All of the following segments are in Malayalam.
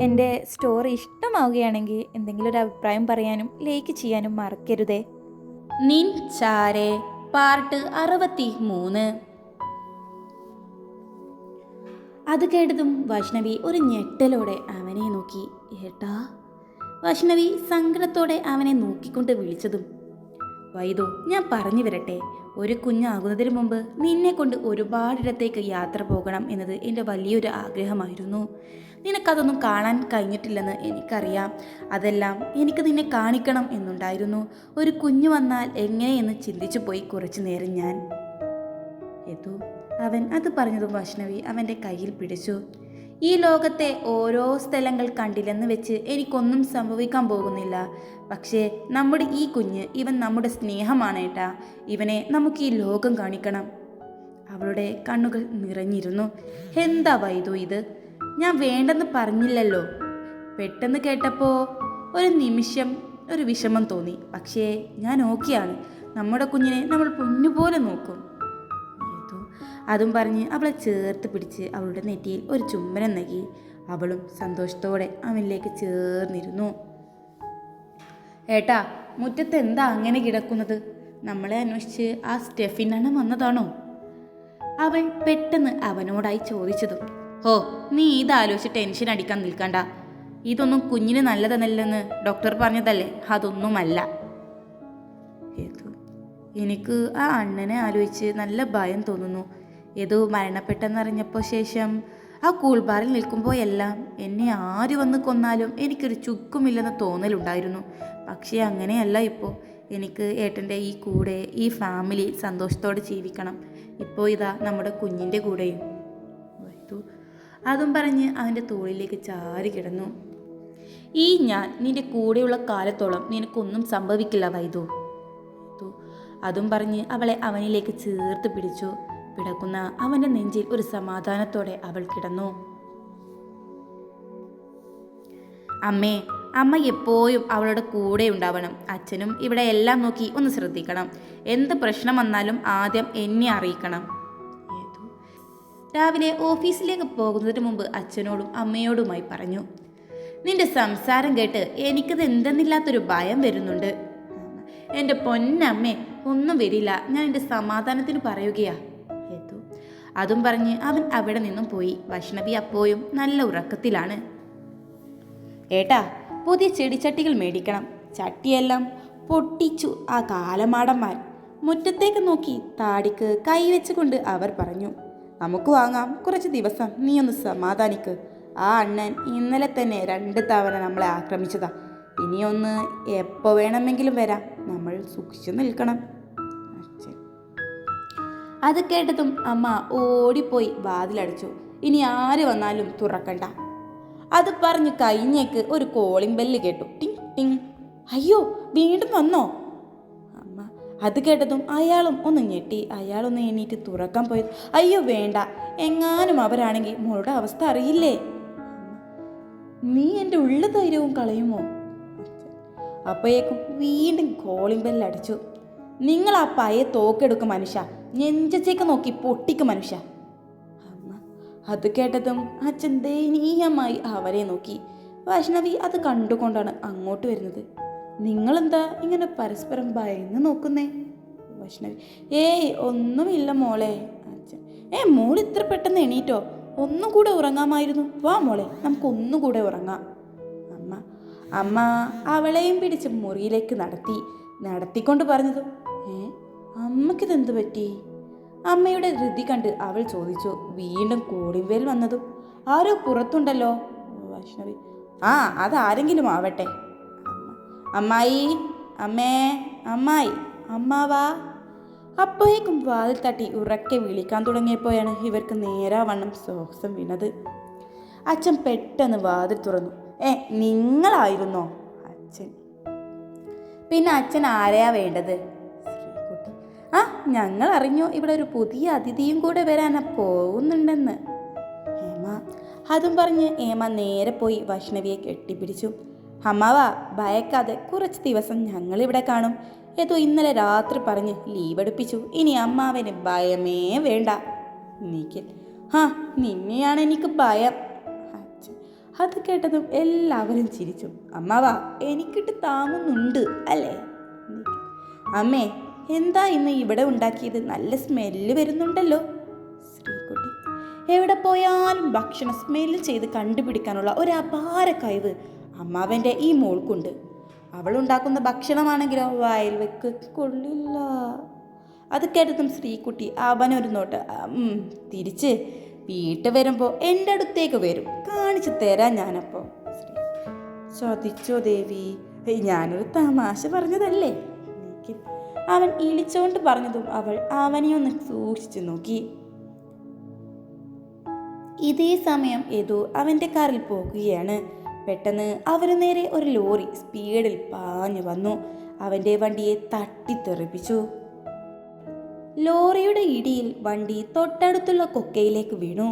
എന്റെ സ്റ്റോറി ഇഷ്ടമാവുകയാണെങ്കിൽ എന്തെങ്കിലും ഒരു അഭിപ്രായം പറയാനും ലൈക്ക് ചെയ്യാനും മറക്കരുതേ. നിൻ ചാരെ പാർട്ട് അറുപത്തി മൂന്ന് അത് കേട്ടതും വൈഷ്ണവി ഒരു ഞെട്ടലോടെ അവനെ നോക്കി. ഏട്ടാ? വൈഷ്ണവി സങ്കടത്തോടെ അവനെ നോക്കിക്കൊണ്ട് വിളിച്ചതും വൈദു ഞാൻ പറഞ്ഞു വരട്ടെ. ഒരു കുഞ്ഞാകുന്നതിന് മുമ്പ് നിന്നെ കൊണ്ട് ഒരുപാടിടത്തേക്ക് യാത്ര പോകണം എന്നത് എന്റെ വലിയൊരു ആഗ്രഹമായിരുന്നു. നിനക്കതൊന്നും കാണാൻ കഴിഞ്ഞിട്ടില്ലെന്ന് എനിക്കറിയാം. അതെല്ലാം എനിക്ക് നിന്നെ കാണിക്കണം എന്നുണ്ടായിരുന്നു. ഒരു കുഞ്ഞു വന്നാൽ എങ്ങനെയെന്ന് ചിന്തിച്ചു പോയി കുറച്ചു നേരം ഞാൻ. എതു അവൻ അത് പറഞ്ഞതും വൈഷ്ണവി അവന്റെ കയ്യിൽ പിടിച്ചു. ഈ ലോകത്തെ ഓരോ സ്ഥലങ്ങൾ കണ്ടില്ലെന്ന് വെച്ച് എനിക്കൊന്നും സംഭവിക്കാൻ പോകുന്നില്ല. പക്ഷേ നമ്മുടെ ഈ കുഞ്ഞ് ഇവൻ നമ്മുടെ സ്നേഹമാണ് ഏട്ടാ. ഇവനെ നമുക്ക് ഈ ലോകം കാണിക്കണം. അവളുടെ കണ്ണുകൾ നിറഞ്ഞിരുന്നു. എന്താ വൈദു ഇത്? ഞാൻ വേണ്ടെന്ന് പറഞ്ഞില്ലല്ലോ. പെട്ടെന്ന് കേട്ടപ്പോൾ ഒരു നിമിഷം ഒരു വിഷമം തോന്നി. പക്ഷേ ഞാൻ ഓക്കെയാണ്. നമ്മുടെ കുഞ്ഞിനെ നമ്മൾ പൊന്നുപോലെ നോക്കും. അതും പറഞ്ഞ് അവളെ ചേർത്ത് പിടിച്ച് അവളുടെ നെറ്റിയിൽ ഒരു ചുംബനം നൽകി. അവളും സന്തോഷത്തോടെ അവനിലേക്ക് ചേർന്നിരുന്നു. ഏട്ടാ മുറ്റത്ത് എന്താ അങ്ങനെ കിടക്കുന്നത്? നമ്മളെ അന്വേഷിച്ച് ആ സ്റ്റെഫിനാണ് വന്നതാണോ? അവൾ പെട്ടെന്ന് അവനോടായി ചോദിച്ചതും ഹോ നീ ഇതാലോചിച്ച് ടെൻഷൻ അടിക്കാൻ നിൽക്കണ്ട. ഇതൊന്നും കുഞ്ഞിന് നല്ലതെന്നല്ലെന്ന് ഡോക്ടർ പറഞ്ഞതല്ലേ? അതൊന്നുമല്ല. എനിക്ക് ആ അണ്ണനെ ആലോചിച്ച് നല്ല ഭയം തോന്നുന്നു. ഏതോ മരണപ്പെട്ടെന്നറിഞ്ഞപ്പോൾ ശേഷം ആ കൂൾബാറിൽ നിൽക്കുമ്പോഴെല്ലാം എന്നെ ആര് വന്ന് കൊന്നാലും എനിക്കൊരു ചുക്കുമില്ലെന്ന തോന്നലുണ്ടായിരുന്നു. പക്ഷേ അങ്ങനെയല്ല ഇപ്പോൾ. എനിക്ക് ഏട്ടന്റെ ഈ കൂടെ ഈ ഫാമിലി സന്തോഷത്തോടെ ജീവിക്കണം. ഇപ്പോൾ ഇതാ നമ്മുടെ കുഞ്ഞിന്റെ കൂടെയും. അതും പറഞ്ഞ് അവന്റെ തോളിലേക്ക് ചാരി കിടന്നു. ഈ ഞാൻ നിന്റെ കൂടെയുള്ള കാലത്തോളം നിനക്കൊന്നും സംഭവിക്കില്ല വൈദു അതും പറഞ്ഞ് അവളെ അവനിലേക്ക് ചേർത്ത് പിടിച്ചു. പിടക്കുന്ന അവന്റെ നെഞ്ചിൽ ഒരു സമാധാനത്തോടെ അവൾ കിടന്നു. അമ്മേ അമ്മ എപ്പോഴും അവളുടെ കൂടെ ഉണ്ടാവണം. അച്ഛനും ഇവിടെ എല്ലാം നോക്കി ഒന്ന് ശ്രദ്ധിക്കണം. എന്ത് പ്രശ്നം വന്നാലും ആദ്യം എന്നെ അറിയിക്കണം. രാവിലെ ഓഫീസിലേക്ക് പോകുന്നതിന് മുമ്പ് അച്ഛനോടും അമ്മയോടുമായി പറഞ്ഞു നിന്റെ സംസാരം കേട്ട് എനിക്കത് എന്തെന്നില്ലാത്തൊരു ഭയം വരുന്നുണ്ട്. എന്റെ പൊന്നമ്മേ ഒന്നും വരില്ല. ഞാൻ എന്റെ സമാധാനത്തിന് പറയുകയാ. ഏതു അതും പറഞ്ഞ് അവൻ അവിടെ നിന്നും പോയി. വൈഷ്ണവി അപ്പോയും നല്ല ഉറക്കത്തിലാണ്. ഏട്ടാ പുതിയ ചെടിച്ചട്ടികൾ മേടിക്കണം. ചട്ടിയെല്ലാം പൊട്ടിച്ചു ആ കാലമാടന്മാർ. മുറ്റത്തേക്ക് നോക്കി താടിക്ക് കൈവച്ചുകൊണ്ട് അവർ പറഞ്ഞു നമുക്ക് വാങ്ങാം. കുറച്ച് ദിവസം നീ ഒന്ന് സമാധാനിക്ക്. ആ അണ്ണൻ ഇന്നലെ തന്നെ രണ്ട് തവണ നമ്മളെ ആക്രമിച്ചതാ. ഇനിയൊന്ന് എപ്പോൾ വേണമെങ്കിലും വരാം. നമ്മൾ സൂക്ഷിച്ചു നിൽക്കണം. അത് കേട്ടതും അമ്മ ഓടിപ്പോയി വാതിലടച്ചു. ഇനി ആര് വന്നാലും തുറക്കണ്ട. അത് പറഞ്ഞ് കഴിഞ്ഞേക്ക് ഒരു കോളിംഗ് ബെല്ല് കേട്ടു. ടിങ് ടിങ്. അയ്യോ വീണ്ടും വന്നോ? അത് കേട്ടതും അയാളും ഒന്ന് ഞെട്ടി. അയാളൊന്ന് എണീറ്റ് തുറക്കാൻ പോയത് അയ്യോ വേണ്ട. എങ്ങാനും അവരാണെങ്കിൽ മോളുടെ അവസ്ഥ അറിയില്ലേ? നീ എന്റെ ഉള്ള ധൈര്യവും കളയുമോ? അപ്പോഴേക്കും വീണ്ടും കോളിംഗ് ബെല്ല് അടിച്ചു. നിങ്ങൾ ആ പയ്യെ തോക്കെടുക്കും മനുഷ്യ. നെഞ്ചച്ചേക്ക് നോക്കി പൊട്ടിക്കും മനുഷ്യ. അമ്മ അത് കേട്ടതും അച്ഛൻ ദയനീയമായി അവരെ നോക്കി. വൈഷ്ണവി അത് കണ്ടുകൊണ്ടാണ് അങ്ങോട്ട് വരുന്നത്. നിങ്ങളെന്താ ഇങ്ങനെ പരസ്പരം ഭയന്ന് നോക്കുന്നേ? വൈഷ്ണവി ഏയ് ഒന്നുമില്ല മോളെ. അച്ഛൻ ഏ മോൾ ഇത്ര പെട്ടെന്ന് എണീറ്റോ? ഒന്നും കൂടെ ഉറങ്ങാമായിരുന്നു. വാ മോളെ നമുക്ക് ഒന്നുകൂടെ ഉറങ്ങാം. അമ്മ അമ്മ അവളെയും പിടിച്ച് മുറിയിലേക്ക് നടത്തി നടത്തിക്കൊണ്ട് പറഞ്ഞത് ഏ അമ്മക്കിതെന്ത് പറ്റി? അമ്മയുടെ ധൃതി കണ്ട് അവൾ ചോദിച്ചു. വീണ്ടും കോടിവേൽ വന്നതും ആരോ പുറത്തുണ്ടല്ലോ? വൈഷ്ണവി ആ അതാരെങ്കിലും ആവട്ടെ. അമ്മായി അമ്മേ അമ്മായി അമ്മാവാ അപ്പോഴേക്കും വാതിൽ തട്ടി ഉറക്കെ വിളിക്കാൻ തുടങ്ങിയപ്പോഴാണ് ഇവർക്ക് നേരാവണ്ണം സോക്സം വീണത്. അച്ഛൻ പെട്ടെന്ന് വാതിൽ തുറന്നു. ഏ നിങ്ങളായിരുന്നോ? അച്ഛൻ. പിന്നെ അച്ഛൻ ആരെയാ വേണ്ടത്? ആ ഞങ്ങൾ അറിഞ്ഞു ഇവിടെ ഒരു പുതിയ അതിഥിയും കൂടെ വരാനാ പോകുന്നുണ്ടെന്ന് ഏമ അതും പറഞ്ഞ് ഏമ നേരെ പോയി വൈഷ്ണവിയെ കെട്ടിപ്പിടിച്ചു. അമ്മാവാ ഭയക്കാതെ കുറച്ച് ദിവസം ഞങ്ങളിവിടെ കാണും. ഏതോ ഇന്നലെ രാത്രി പറഞ്ഞ് ലീവ് എടുപ്പിച്ചു ഇനി അമ്മാവന് ഭയമേ വേണ്ട. നിഖിൽ ഹാ നിന്നെയാണ് എനിക്ക് ഭയം. അത് കേട്ടതും എല്ലാവരും ചിരിച്ചു. അമ്മാവ എനിക്കിട്ട് താങ്ങുന്നുണ്ട് അല്ലേ? അമ്മേ എന്താ ഇന്ന് ഇവിടെ ഉണ്ടാക്കിയത്? നല്ല സ്മെല്ല് വരുന്നുണ്ടല്ലോ. ശ്രീകുട്ടി എവിടെ പോയാലും ഭക്ഷണം സ്മെല്ല് ചെയ്ത് കണ്ടുപിടിക്കാനുള്ള ഒരു അപാര കഴിവ്. അമ്മാവന്റെ ഈ മോൾക്കുണ്ട്. അവൾ ഉണ്ടാക്കുന്ന ഭക്ഷണമാണെങ്കിലോ? വായിൽ വെക്ക് കൊള്ളില്ല അത് കേട്ടതും ശ്രീകുട്ടി അവനൊരു നോട്ട് ഉം, തിരിച്ച് വീട്ടിൽ വരുമ്പോൾ എന്റെ അടുത്തേക്ക് വരും. കാണിച്ചു തരാം ഞാനപ്പോൾ ചോദിച്ചോ ദേവി ഞാനൊരു തമാശ പറഞ്ഞതല്ലേ? അവൻ ഇളിച്ചോണ്ട് പറഞ്ഞതും അവൾ അവനെ ഒന്ന് സൂക്ഷിച്ചു നോക്കി. ഇതേ സമയം ഏതോ അവന്റെ കാറിൽ പോകുകയാണ്. പെട്ടെന്ന് അവന് നേരെ ഒരു ലോറി സ്പീഡിൽ പാഞ്ഞു വന്നു. അവന്റെ വണ്ടിയെ തട്ടിത്തെറിപ്പിച്ചു. ലോറിയുടെ ഇടിയിൽ വണ്ടി തൊട്ടടുത്തുള്ള കൊക്കയിലേക്ക് വീണു.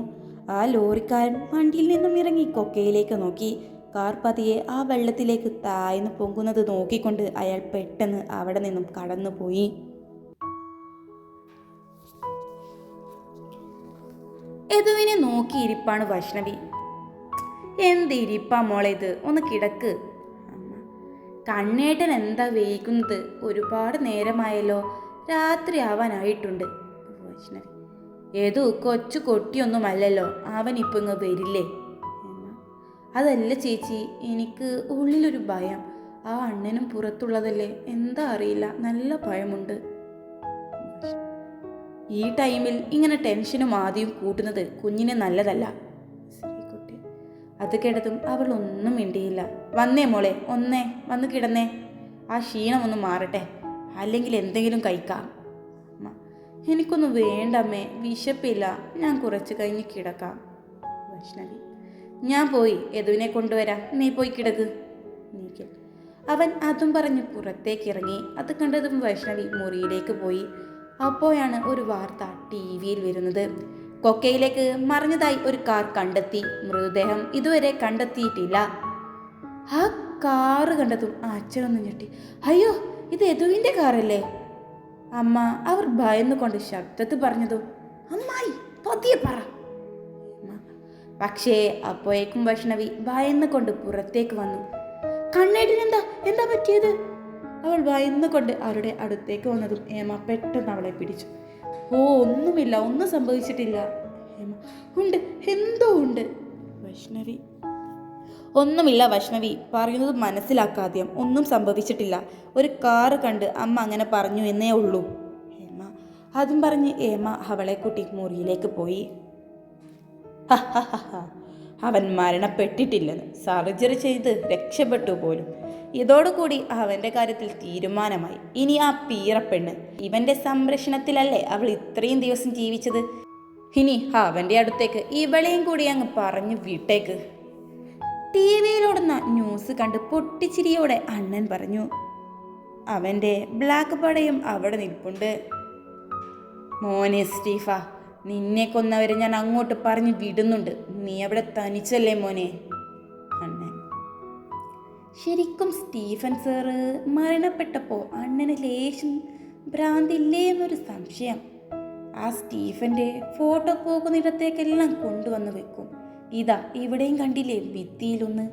ആ ലോറിക്കാരൻ വണ്ടിയിൽ നിന്നും ഇറങ്ങി കൊക്കയിലേക്ക് നോക്കി. കാർ പതിയെ ആ വെള്ളത്തിലേക്ക് താഴ്ന്നു പൊങ്ങുന്നത് നോക്കിക്കൊണ്ട് അയാൾ പെട്ടെന്ന് അവിടെ നിന്നും കടന്നുപോയി. യദുവിനെ നോക്കിയിരിപ്പാണ് വൈഷ്ണവി. എന്ത് മോളേത് മോളെ ഇത്? ഒന്ന് കിടക്ക്. അമ്മ കണ്ണേട്ടൻ എന്താ വേകുന്നത്? ഒരുപാട് നേരമായല്ലോ. രാത്രി ആവാനായിട്ടുണ്ട്. ഏതോ കൊച്ചു കൊട്ടിയൊന്നുമല്ലല്ലോ. അവൻ ഇപ്പൊ ഇങ്ങ് വരില്ലേ? അതല്ല ചേച്ചി എനിക്ക് ഉള്ളിലൊരു ഭയം. ആ അണ്ണനും പുറത്തുള്ളതല്ലേ? എന്താ അറിയില്ല. നല്ല ഭയമുണ്ട്. ഈ ടൈമിൽ ഇങ്ങനെ ടെൻഷനും ആദ്യം കൂട്ടുന്നത് കുഞ്ഞിന് നല്ലതല്ല. അത് കേട്ടതും അവൾ ഒന്നും മിണ്ടിയില്ല. വന്നേ മോളെ ഒന്നേ വന്ന് കിടന്നേ. ആ ക്ഷീണം ഒന്ന് മാറട്ടെ. അല്ലെങ്കിൽ എന്തെങ്കിലും കഴിക്കാം. എനിക്കൊന്നും വേണ്ട അമ്മേ വിശപ്പില്ല. ഞാൻ കുറച്ച് കഴിഞ്ഞ് കിടക്കാം. വൈഷ്ണവി ഞാൻ പോയി. യദുവിനെ കൊണ്ടുവരാം. നീ പോയി കിടക്ക്. നീക്കൽ. അവൻ അതും പറഞ്ഞ് പുറത്തേക്ക് ഇറങ്ങി അത് കണ്ടതും വൈഷ്ണവി മുറിയിലേക്ക് പോയി. അപ്പോഴാണ് ഒരു വാർത്ത ടി വിയിൽ വരുന്നത്. കൊക്കയിലേക്ക് മറിഞ്ഞതായി ഒരു കാർ കണ്ടെത്തി. മൃതദേഹം ഇതുവരെ കണ്ടെത്തിയിട്ടില്ല. ആ കാറ് കണ്ടതും അച്ഛനൊന്നും ഞെട്ടി. അയ്യോ ഇത് യദുവിന്റെ കാറല്ലേ? അമ്മ അവർ ഭയന്നുകൊണ്ട് ശബ്ദത്തിൽ പറഞ്ഞതും അമ്മായി പതിയെ പറ. പക്ഷേ അപ്പോഴേക്കും വൈഷ്ണവി ഭയന്നുകൊണ്ട് പുറത്തേക്ക് വന്നു. കണ്ണേട്ടിന് എന്താ എന്താ പറ്റിയത്? അവൾ ഭയന്നുകൊണ്ട് അവരുടെ അടുത്തേക്ക് വന്നതും ഏമ പെട്ടെന്ന് അവളെ പിടിച്ചു. ഓ ഒന്നുമില്ല. ഒന്നും സംഭവിച്ചിട്ടില്ല. ഉണ്ട്. എന്തോ ഉണ്ട്. വൈഷ്ണവി. ഒന്നുമില്ല വൈഷ്ണവി. പറയുന്നത് മനസ്സിലാക്കാദ്യം ഒന്നും സംഭവിച്ചിട്ടില്ല. ഒരു കാറ് കണ്ട് അമ്മ അങ്ങനെ പറഞ്ഞു എന്നേ ഉള്ളൂ. ഹേമ അതും പറഞ്ഞ് ഏമ അവളെ കുട്ടി മുറിയിലേക്ക് പോയി. ഹഹഹഹ. അവൻ മരണപ്പെട്ടിട്ടില്ലെന്ന് സർജറി ചെയ്ത് രക്ഷപ്പെട്ടു പോലും. ഇതോടുകൂടി അവന്റെ കാര്യത്തിൽ തീരുമാനമായി. ഇനി ആ പീറപ്പെണ്ണ് ഇവന്റെ സംരക്ഷണത്തിലല്ലേ അവൾ ഇത്രയും ദിവസം ജീവിച്ചത്? ഇനി അവന്റെ അടുത്തേക്ക് ഇവളെയും കൂടി അങ്ങ് പറഞ്ഞു വിട്ടേക്ക്. ടി വിയിലോടുന്ന ന്യൂസ് കണ്ട് പൊട്ടിച്ചിരിയോടെ അണ്ണൻ പറഞ്ഞു അവന്റെ ബ്ലാക്ക് പടയും അവിടെ നിൽപ്പുണ്ട്. മോനെ സ്റ്റീഫ നിന്നെ കൊന്നവരെ ഞാൻ അങ്ങോട്ട് പറഞ്ഞ് വിടുന്നുണ്ട്. നീ അവിടെ തനിച്ചല്ലേ മോനെ? അണ്ണൻ. ശരിക്കും സ്റ്റീഫൻ സാറ് മരണപ്പെട്ടപ്പോൾ അണ്ണന് ലേശം ഭ്രാന്തില്ലേ എന്നൊരു സംശയം. ആ സ്റ്റീഫന്റെ ഫോട്ടോ പോകുന്നിടത്തേക്കെല്ലാം കൊണ്ടുവന്ന് വെക്കും. ഇതാ ഇവിടെയും കണ്ടില്ലേ ഭിത്തിയിലൊന്ന്?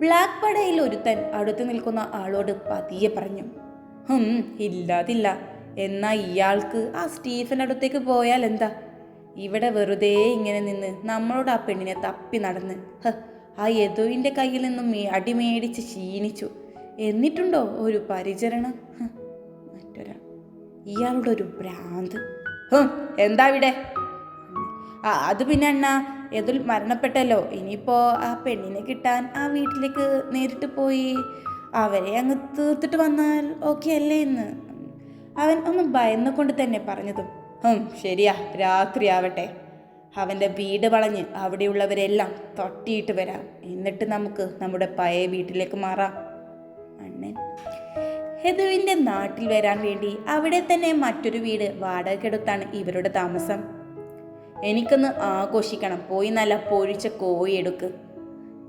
ബ്ലാക്ക് പടയിൽ ഒരുത്തൻ അടുത്ത് നിൽക്കുന്ന ആളോട് പതിയെ പറഞ്ഞു ഇല്ലാതില്ല. എന്നാ ഇയാൾക്ക് ആ സ്റ്റീഫന്റെ അടുത്തേക്ക് പോയാൽ എന്താ? ഇവിടെ വെറുതെ ഇങ്ങനെ നിന്ന് നമ്മളോട് ആ പെണ്ണിനെ തപ്പി നടന്ന് ആ യദുവിന്റെ കയ്യിൽ നിന്നും അടിമേടിച്ച് ക്ഷീണിച്ചു. എന്നിട്ടുണ്ടോ ഒരു പരിചരണം? മറ്റൊരാൾ ഇയാളുടെ ഒരു ഭ്രാന്ത്. എന്താ ഇവിടെ? അത് പിന്നെ അണ്ണ യദുൽ മരണപ്പെട്ടല്ലോ. ഇനിയിപ്പോൾ ആ പെണ്ണിനെ കിട്ടാൻ ആ വീട്ടിലേക്ക് നേരിട്ട് പോയി അവരെ അങ്ങ് തീർത്തിട്ട് വന്നാൽ ഓക്കെ അല്ലേ എന്ന്. അവൻ ഒന്ന് ഭയന്നുകൊണ്ട് തന്നെ പറഞ്ഞതും ഹും ശരിയാ രാത്രിയാവട്ടെ. അവന്റെ വീട് വളഞ്ഞ് അവിടെയുള്ളവരെല്ലാം തൊട്ടിയിട്ട് വരാം. എന്നിട്ട് നമുക്ക് നമ്മുടെ പഴയ വീട്ടിലേക്ക് മാറാം. അണ്ണൻ ഹെതുവിന്റെ നാട്ടിൽ വരാൻ വേണ്ടി അവിടെ തന്നെ മറ്റൊരു വീട് വാടകയ്ക്കെടുത്താണ് ഇവരുടെ താമസം. എനിക്കൊന്ന് ആഘോഷിക്കണം. പോയി നല്ല പൊരിച്ച കോഴി എടുക്ക്.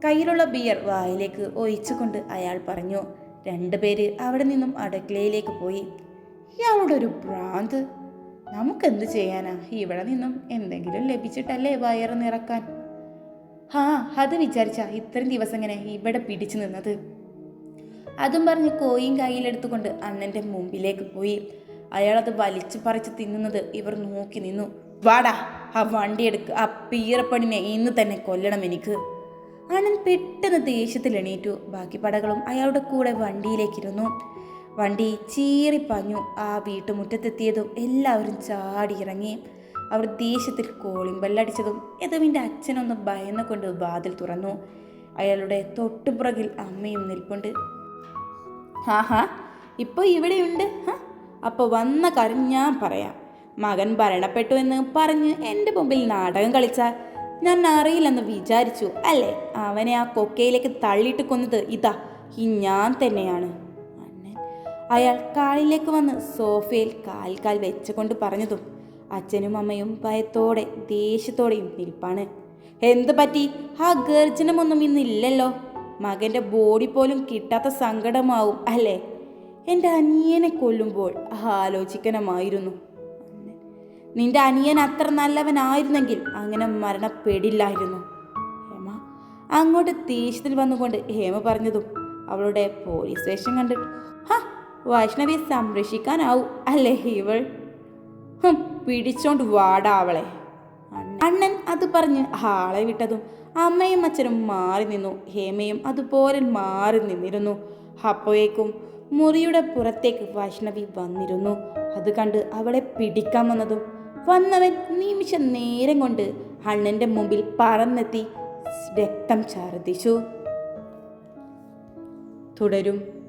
കയ്യിലുള്ള ബിയർ വായിലേക്ക് ഒഴിച്ചുകൊണ്ട് അയാൾ പറഞ്ഞു രണ്ടുപേര് അവിടെ നിന്നും അടുക്കളയിലേക്ക് പോയി. ഇയാളുടെ ഒരു ഭ്രാന്ത്. നമുക്കെന്ത് ചെയ്യാനാ? ഇവിടെ നിന്നും എന്തെങ്കിലും ലഭിച്ചിട്ടല്ലേ വയറ് നിറക്കാൻ? ഹാ അത് വിചാരിച്ച ഇത്രയും ദിവസം ഇങ്ങനെ ഇവിടെ പിടിച്ചു നിന്നത്. അതും പറഞ്ഞ് കോയും കയ്യിലെടുത്തുകൊണ്ട് അണ്ണന്റെ മുമ്പിലേക്ക് പോയി. അയാളത് വലിച്ചു പറിച്ച് തിന്നുന്നത് ഇവർ നോക്കി നിന്നു. വാടാ ആ വണ്ടി എടുക്ക്. ആ പീറപ്പണിനെ ഇന്ന് തന്നെ കൊല്ലണം എനിക്ക്. അണ്ണൻ പെട്ടെന്ന് ദേഷ്യത്തിൽ എണീറ്റു. ബാക്കി പടകളും അയാളുടെ കൂടെ വണ്ടിയിലേക്കിരുന്നു. വണ്ടി ചീറിപ്പാഞ്ഞു ആ വീട്ടുമുറ്റത്തെത്തിയതും എല്ലാവരും ചാടി ഇറങ്ങി. അവർ ദേഷ്യത്തിൽ കോളിംഗ് ബെല്ലടിച്ചതും യദുവിന്റെ അച്ഛനൊന്ന് ഭയന്നുകൊണ്ട് വാതിൽ തുറന്നു. അയാളുടെ തൊട്ടുപുറകിൽ അമ്മയും നിൽപ്പുണ്ട്. ഹാ ഹാ ഇപ്പോൾ ഇവിടെയുണ്ട്? അപ്പോൾ വന്ന കാര്യം ഞാൻ പറയാം. മകൻ ഭരണപ്പെട്ടു എന്ന് പറഞ്ഞ് എന്റെ മുമ്പിൽ നാടകം കളിച്ചാൽ ഞാൻ അറിയില്ലെന്ന് വിചാരിച്ചു. അല്ലേ? അവനെ ആ കൊക്കയിലേക്ക് തള്ളിയിട്ട് കൊന്നത് ഇതാ ഈ ഞാൻ തന്നെയാണ്. അയാൾ കാളിലേക്ക് വന്ന് സോഫയിൽ കാൽക്കാൽ കാൽ വെച്ചുകൊണ്ട് പറഞ്ഞതും അച്ഛനും അമ്മയും ഭയത്തോടെ ദേഷ്യത്തോടെയും നിൽപ്പാണ് എന്ത് പറ്റി? ആ ഗർജനമൊന്നും ഇന്നില്ലല്ലോ. മകന്റെ ബോഡി പോലും കിട്ടാത്ത സങ്കടമാവും അല്ലേ? എന്റെ അനിയനെ കൊല്ലുമ്പോൾ ആലോചിക്കണമായിരുന്നു. നിന്റെ അനിയൻ അത്ര നല്ലവനായിരുന്നെങ്കിൽ അങ്ങനെ മരണപ്പെടില്ലായിരുന്നു. ഹേമ? അങ്ങോട്ട് ദേഷ്യത്തിൽ വന്നുകൊണ്ട് ഹേമ പറഞ്ഞതും അവളുടെ പോലീസ് സ്റ്റേഷൻ കണ്ടിട്ട് ഹാ വൈഷ്ണവിയെ സംരക്ഷിക്കാനാവും അല്ലേ ഇവൾ? പിടിച്ചോണ്ട് വാടാവളെ അണ്ണൻ അത് പറഞ്ഞ് ആളെ വിട്ടതും അമ്മയും അച്ഛനും മാറി നിന്നു. ഹേമയും അതുപോലെ മാറി നിന്നിരുന്നു. അപ്പോഴേക്കും മുറിയുടെ പുറത്തേക്ക് വൈഷ്ണവി വന്നിരുന്നു. അത് കണ്ട് അവളെ പിടിക്കാൻ വന്നതും വന്നവൻ നിമിഷ നേരം കൊണ്ട് അണ്ണന്റെ മുമ്പിൽ പറന്നെത്തി രക്തം ഛർദിച്ചു തുടരും.